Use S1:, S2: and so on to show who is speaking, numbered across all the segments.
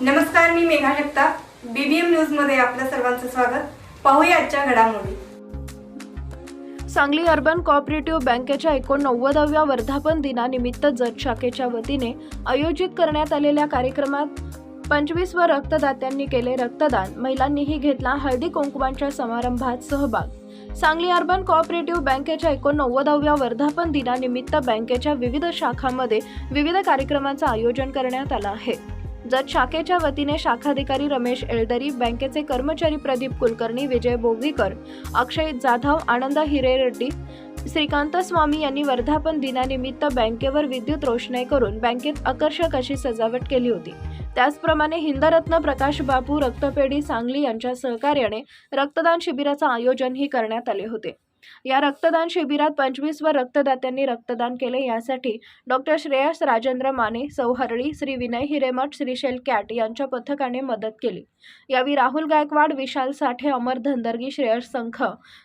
S1: Megha Jagtap. BBM न्यूजमध्ये आपलं सर्वांचं स्वागत. पाहूया आजच्या घडामोडी.
S2: सांगली अर्बन कॉपरेटिव्ह बँकेच्या एकोणनव्वदाव्या वर्धापन दिनानिमित्त जत शाखेच्या वतीने आयोजित करण्यात आलेल्या कार्यक्रमात पंचवीस व रक्तदात्यांनी केले रक्तदान. महिलांनीही घेतला हळदी कुंकवांच्या समारंभात सहभाग. सांगली अर्बन कॉपरेटिव्ह बँकेच्या एकोणनव्वदाव्या वर्धापन दिनानिमित्त बँकेच्या विविध शाखांमध्ये विविध कार्यक्रमांचं आयोजन करण्यात आलं आहे. जत शाखेच्या वतीने शाखाधिकारी रमेश एळदरी बँकेचे कर्मचारी प्रदीप कुलकर्णी विजय बोगीकर अक्षय जाधव आनंद हिरेरेड्डी श्रीकांत स्वामी यांनी वर्धापन दिनानिमित्त बँकेवर विद्युत रोषणाई करून बँकेत आकर्षक अशी सजावट केली होती. त्याचप्रमाणे हिंदरत्न प्रकाश बापू रक्तपेढी सांगली यांच्या सहकार्याने रक्तदान शिबिराचं आयोजनही करण्यात आले होते. या रक्तदान शिबिरात पंचवीस व रक्तदात्यांनी रक्तदान केले. यासाठी डॉक्टर श्रेयस राजेंद्र माने सौहरळी श्री विनय हिरेमठ श्रीशैल कॅट यांच्या पथकाने मदत केली. यावेळी राहुल गायकवाड विशाल साठे अमर धंदर्गी श्रेयस संख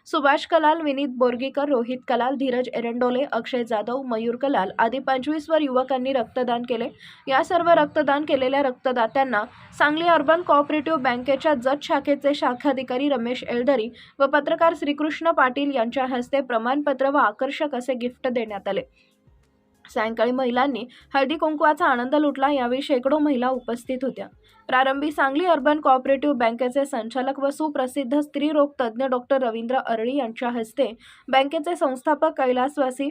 S2: सुभाष कलाल विनीत बोरगीकर रोहित कलाल धीरज एरंडोले अक्षय जाधव मयूर कलाल आदी पंचवीसवर युवकांनी रक्तदान केले. या सर्व रक्तदान केलेल्या रक्तदात्यांना सांगली अर्बन कोऑपरेटिव्ह बँकेच्या जत शाखेचे शाखाधिकारी रमेश एलदरी व पत्रकार श्रीकृष्ण पाटील यांच्या हस्ते प्रमाणपत्र व आकर्षक असे गिफ्ट देण्यात आले. सायंकाळी महिलांनी हळदी कुंकवाचा आनंद लुटला यावेळी शेकडो महिला उपस्थित होत्या. प्रारंभी सांगली अर्बन कॉपरेटिव्ह बँकेचे संचालक व सुप्रसिद्ध स्त्रीरोग तज्ज्ञ डॉक्टर रवींद्र अरळी यांच्या हस्ते बँकेचे संस्थापक कैलासवासी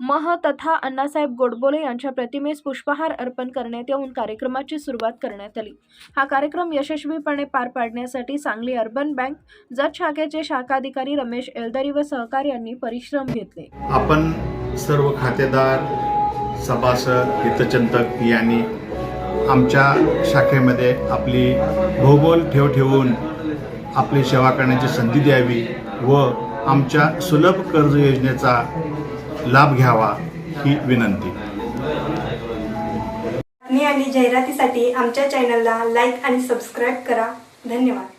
S2: मह तथा अण्णासाहेब गोडबोले यांच्या प्रतिमेस पुष्पहार अर्पण करण्यात येऊन कार्यक्रमाची सुरुवात करण्यात आली. हा कार्यक्रम यशस्वीपणे पार पाडण्यासाठी सांगली अर्बन बँक जत शाखेचे शाखाधिकारी रमेश एलदरी व सहकार्यांनी परिश्रम घेतले.
S3: आपण सर्व खातेदार सभासद हितचिंतक यांनी आमच्या शाखेमध्ये आपली भौगोल ठेव ठेवून आपली सेवा करण्याची संधी द्यावी व आमच्या सुलभ कर्ज योजनेचा लाभ घ्यावा ही विनंती.
S1: बातमी आणि जाहिरातीसाठी आमच्या चॅनलला लाईक आणि सबस्क्राईब करा. धन्यवाद.